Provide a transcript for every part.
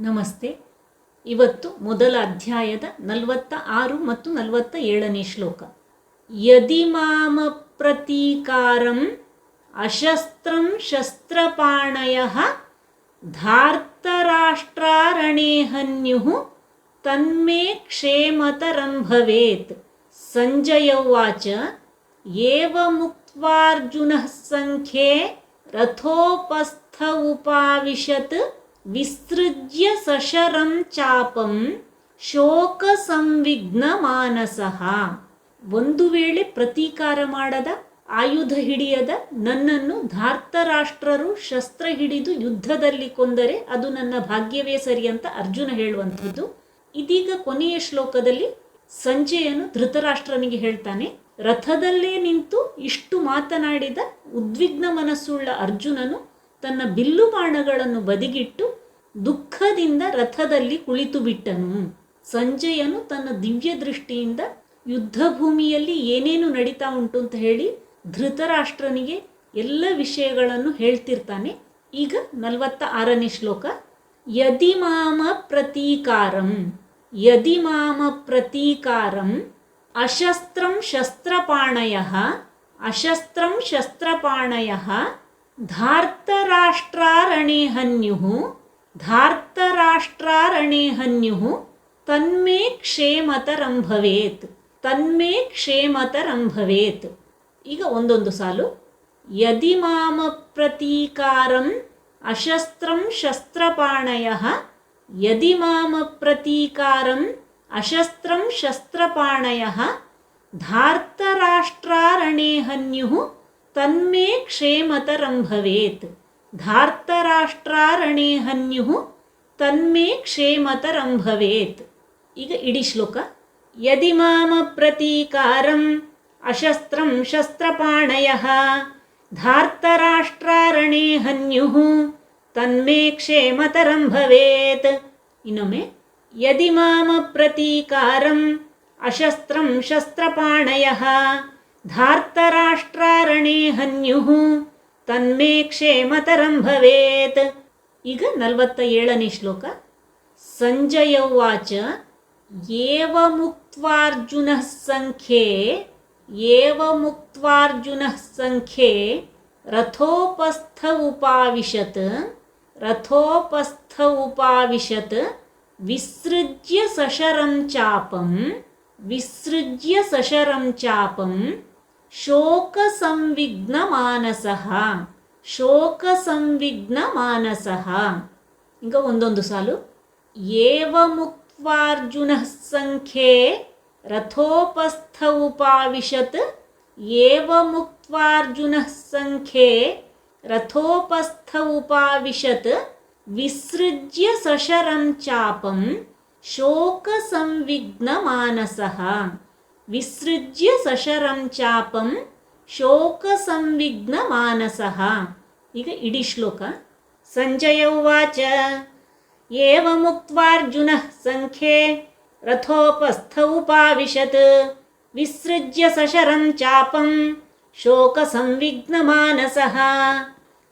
ನಮಸ್ತೆ. ಇವತ್ತು ಮೊದಲ ಅಧ್ಯಾಯದ ನಲವತ್ತ ಆರು ಮತ್ತು ನಲವತ್ತ ಏಳನೇ ಶ್ಲೋಕ. ಯದಿ ಮಾಮ ಪ್ರತೀಕಾರಂ ಅಶಸ್ತ್ರಂ ಶಸ್ತ್ರಪಾಣಯ ಧಾರ್ತರಾಷ್ಟ್ರಾರಣೇ ಹನ್ಯು ತನ್ಮೇ ಕ್ಷೇಮತರಂ ಭವೇತ್ ಸಂಜಯ ಏವ ಮುಕ್ವಾರ್ಜುನ ಸಂಖ್ಯೆ ರಥೋಪಸ್ಥ ಉಪಾವಿಶತ್ ವಿಸೃಜ್ಯ ಸಶರಂ ಚಾಪಂ ಶೋಕ ಸಂವಿಘ್ನ ಮಾನಸಃ ಒಂದು ವೇಳೆ ಪ್ರತೀಕಾರ ಮಾಡದ, ಆಯುಧ ಹಿಡಿಯದ, ನನ್ನನ್ನು ಧಾರ್ತರಾಷ್ಟ್ರರು ಶಸ್ತ್ರ ಹಿಡಿದು ಯುದ್ಧದಲ್ಲಿ ಕೊಂದರೆ ಅದು ನನ್ನ ಭಾಗ್ಯವೇ ಸರಿ ಅಂತ ಅರ್ಜುನ ಹೇಳುವಂಥದ್ದು. ಇದೀಗ ಕೊನೆಯ ಶ್ಲೋಕದಲ್ಲಿ ಸಂಜೆಯನ್ನು ಧೃತರಾಷ್ಟ್ರನಿಗೆ ಹೇಳ್ತಾನೆ, ರಥದಲ್ಲೇ ನಿಂತು ಇಷ್ಟು ಮಾತನಾಡಿದ ಉದ್ವಿಗ್ನ ಮನಸ್ಸುಳ್ಳ ಅರ್ಜುನನು ತನ್ನ ಬಿಲ್ಲು ಬಾಣಗಳನ್ನು ಬದಿಗಿಟ್ಟು ದುಃಖದಿಂದ ರಥದಲ್ಲಿ ಕುಳಿತು ಬಿಟ್ಟನು. ಸಂಜಯನು ತನ್ನ ದಿವ್ಯ ದೃಷ್ಟಿಯಿಂದ ಯುದ್ಧ ಭೂಮಿಯಲ್ಲಿ ಏನೇನು ನಡೀತಾ ಉಂಟು ಅಂತ ಹೇಳಿ ಧೃತರಾಷ್ಟ್ರನಿಗೆ ಎಲ್ಲ ವಿಷಯಗಳನ್ನು ಹೇಳ್ತಿರ್ತಾನೆ. ಈಗ ನಲವತ್ತ ಆರನೇ ಶ್ಲೋಕ. ಯದಿ ಮಾಮ ಪ್ರತೀಕಾರಂ ಯದಿ ಮಾಮ ಪ್ರತೀಕಾರಂ, ಅಶಸ್ತ್ರಂ ಶಸ್ತ್ರಪಾಣಯ ಅಶಸ್ತ್ರಂ ಶಸ್ತ್ರಪಾಣಯ ಧಾರ್ತರಾಷ್ಟ್ರಾರಣೇ ಹನ್ಯು ಧಾರ್ತರಾಷ್ಟ್ರಾರಣೇ ಹನ್ಯು ತನ್ಮೇ ಕ್ಷೇಮತರಂ ಭವೇತ್ ತನ್ಮೇ ಕ್ಷೇಮತರಂ ಭವೇತ್ ಈಗ ಒಂದೊಂದು ಸಾಲು. ಯದಿ ಮಾಮ ಪ್ರತೀಕಾರಂ ಅಶಸ್ತ್ರಂ ಶಸ್ತ್ರಪಾಣಯ ಯದಿ ಮಾಮ ಪ್ರತೀಕಾರಂ ಅಶಸ್ತ್ರಂ ಶಸ್ತ್ರಪಾಣಯ ಧಾರ್ತರಾಷ್ಟ್ರಾರಣೇ ಹನ್ಯು ತನ್ಮೇ ಕ್ಷೇಮತರಂ ಭವೇತ್ ಧಾರ್ತರಾಷ್ಟ್ರಾರಣೇ ಹನ್ಯು ತನ್ಮೇ ಕ್ಷೇಮತರಂ ಭವೇತ್ ಈಗ ಇಡೀ ಶ್ಲೋಕ ಯದಿ ಮಾಮ ಪ್ರತೀಕಾರಂ ಅಶಸ್ತ್ರಂ ಶಸ್ತ್ರಪಾಣಯ. ಧಾರ್ತರಾಷ್ಟ್ರಾರಣೇ ಹನ್ಯು ತನ್ಮೇ ಕ್ಷೇಮತರಂ ಭವೇತ್ ಇನ್ನೊಮ್ಮೆ ಯದಿ ಮಾಮ ಪ್ರತೀಕಾರಂ ಅಶಸ್ತ್ರಂ ಶಸ್ತ್ರಪಾಣಯ. ಧಾರ್ತರಾಷ್ಟ್ರಾರಣೇ ಹನ್ಯು ತನ್ಮೇ ಕ್ಷೇಮತರಂ ಭವೇತ್ ಈಗ ನಲವತ್ತ ಏಳನೇ ಶ್ಲೋಕ ಸಂಜಯವಾಚ ಏವ ಮುಕ್ತ್ವಾರ್ಜುನ ಸಂಖ್ಯೆ, ಏವ ಮುಕ್ತ್ವಾರ್ಜುನ ಸಂಖ್ಯೆ, ರಥೋಪಸ್ಥ ಉಪಾವಿಶತ್ ರಥೋಪಸ್ಥ ಉಪಾವಿಶತ್, ವಿಸೃಜ್ಯ ಸಶರಂ ಚಾಪಂ, ವಿಸೃಜ್ಯ ಸಶರಂ ಚಾಪಂ ಶೋಕ ಸಂವಿಘ್ನ ಮಾನಸಃ ಶೋಕ ಸಂವಿಘ್ನ ಮಾನಸಃ ಈಗ ಒಂದೊಂದು ಸಾಲು ಏವ ಮುಕ್ತ್ವಾರ್ಜುನ ಸಂಖ್ಯೆ ರಥೋಪಸ್ಥ ಉಪಾವಿಶತ್ ಏವ ಮುಕ್ತ್ವಾರ್ಜುನ ಸಂಖ್ಯೆ ರಥೋಪಸ್ಥ ಉಪಾವಿಶತ್ ವಿಸೃಜ್ಯ ಸಶರಂ ಚಾಪಂ ಶೋಕ ಸಂವಿಘ್ನ ಮಾನಸಃ ವಿಸೃಜ್ಯ ಸಶರಂ ಚಾಪಂ ಶೋಕ ಸಂವಿಘ್ನ ಮಾನಸಃ. ಈಗ ಇಡೀ ಶ್ಲೋಕ. ಸಂಜಯ ಉವಾಚ. ಏವ ಮುಕ್ತ್ವಾರ್ಜುನ ಸಂಖ್ಯೆ. ರಥೋಪಸ್ಥ ಉಪಾವಿಶತ್. ವಿಸೃಜ್ಯ ಸಶರಂ ಚಾಪಂ ಶೋಕ ಸಂವಿಘ್ನ ಮಾನಸಃ.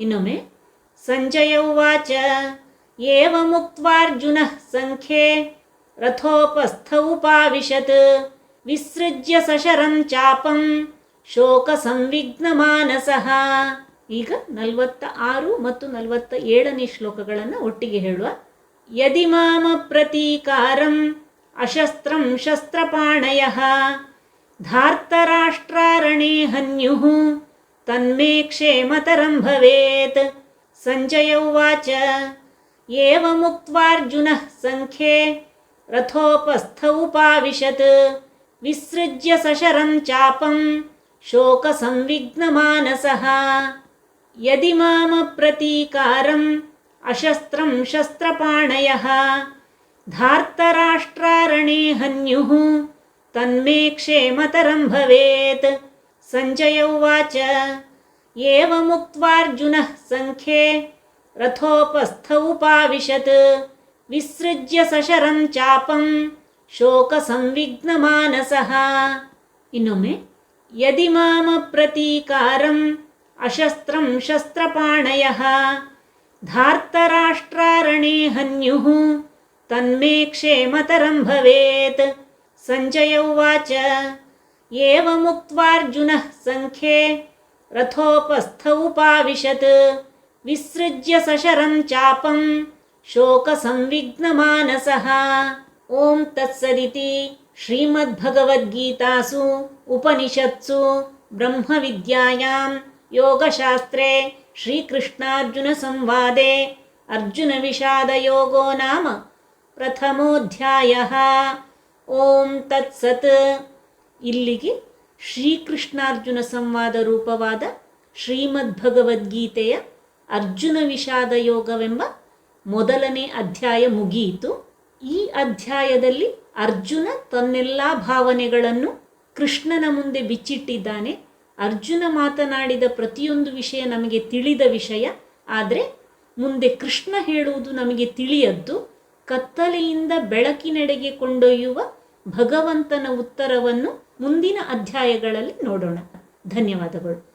ಇನ್ನೊಮ್ಮೆ, ಸಂಜಯ ಉವಾಚ. ಏವ ಮುಕ್ತ್ವಾರ್ಜುನ ಸಂಖ್ಯೆ. ರಥೋಪಸ್ಥ ಉಪಾವಿಶತ್. ವಿಸೃಜ್ಯ ಸಶರಂ ಚಾಪಂ. ಶೋಕ ಸಂವಿಘ್ನ ಮಾನಸಃ. ಈಗ ನಲವತ್ತ ಆರು ಮತ್ತು ನಲವತ್ತ ಏಳನೇ ಶ್ಲೋಕಗಳನ್ನು ಒಟ್ಟಿಗೆ ಹೇಳುವ. ಯದಿ ಮಾಮ ಪ್ರತೀಕಾರಂ ಅಶಸ್ತ್ರಂ ಶಸ್ತ್ರಪಾಣಯ. ಧಾರ್ತರಾಷ್ಟ್ರಾರಣೇ ಹನ್ಯು. ತನ್ಮೇ ಕ್ಷೇಮತರಂ ಭವೇತ್. ಸಂಜಯ ಉವಾಚ. ಏವ ಮುಕ್ತ್ವಾರ್ಜುನ ಸಂಖ್ಯೆ. ರಥೋಪಸ್ಥ ಉಪಾವಿಶತ್ विसृज्य सशरं चापं शोकसंविघ्नमानसः। यदि मामप्रतीकारम् अशस्त्रं शस्त्रपाणयः धार्तराष्ट्रारणे हन्युः तन्मे क्षेमतरं भवेत्। सञ्जय उवाच एवमुक्त्वार्जुनः सङ्ख्ये रथोपस्थ उपाविशत्। विसृज्य सशरं चापम् ಉಪಾವಿಶತ್ ವಿಸೃಜ್ಯ ಸಶರಂ ಚಾಪಂ ಶೋಕ ಸಂವಿಘ್ನ ಮಾನಸಃ ಇನ್ನೊಮ್ಮೆ ಯದಿ ಮಾಮ ಪ್ರತೀಕಾರಂ ಅಶಸ್ತ್ರಂ ಶಸ್ತ್ರಪಾಣಯ धार्तराष्ट्रारणे हन्युः तन्मे क्षेमतरं भवेत् सञ्जय उवाच एवमुक्त्वार्जुनः सङ्ख्ये रथोपस्थ उपाविशत् विसृज्य सशरं चापं शोकसंविघ्नमानसः ॐ तत्सदिति श्रीमद्भगवद्गीतासु उपनिषत्सु ब्रह्मविद्यायां योगशास्त्रे श्रीकृष्णार्जुनसंवादे अर्जुनविषादयोगो नाम ಪ್ರಥಮೋಧ್ಯಾಯ ಓಂ ತತ್ಸತ್ ಇಲ್ಲಿಗೆ ಶ್ರೀಕೃಷ್ಣಾರ್ಜುನ ಸಂವಾದ ರೂಪವಾದ ಶ್ರೀಮದ್ಭಗವದ್ಗೀತೆಯ ಅರ್ಜುನ ವಿಷಾದ ಯೋಗವೆಂಬ ಮೊದಲನೇ ಅಧ್ಯಾಯ ಮುಗಿಯಿತು ಈ ಅಧ್ಯಾಯದಲ್ಲಿ ಅರ್ಜುನ ತನ್ನೆಲ್ಲ ಭಾವನೆಗಳನ್ನು ಕೃಷ್ಣನ ಮುಂದೆ ಬಿಚ್ಚಿಟ್ಟಿದ್ದಾನೆ. ಅರ್ಜುನ ಮಾತನಾಡಿದ ಪ್ರತಿಯೊಂದು ವಿಷಯ ನಮಗೆ ತಿಳಿದ ವಿಷಯ. ಆದರೆ ಮುಂದೆ ಕೃಷ್ಣ ಹೇಳುವುದು ನಮಗೆ ತಿಳಿಯದ್ದು, ಕತ್ತಲೆಯಿಂದ ಬೆಳಕಿನೆಡೆಗೆ ಕೊಂಡೊಯ್ಯುವ ಭಗವಂತನ ಉತ್ತರವನ್ನು ಮುಂದಿನ ಅಧ್ಯಾಯಗಳಲ್ಲಿ ನೋಡೋಣ. ಧನ್ಯವಾದಗಳು.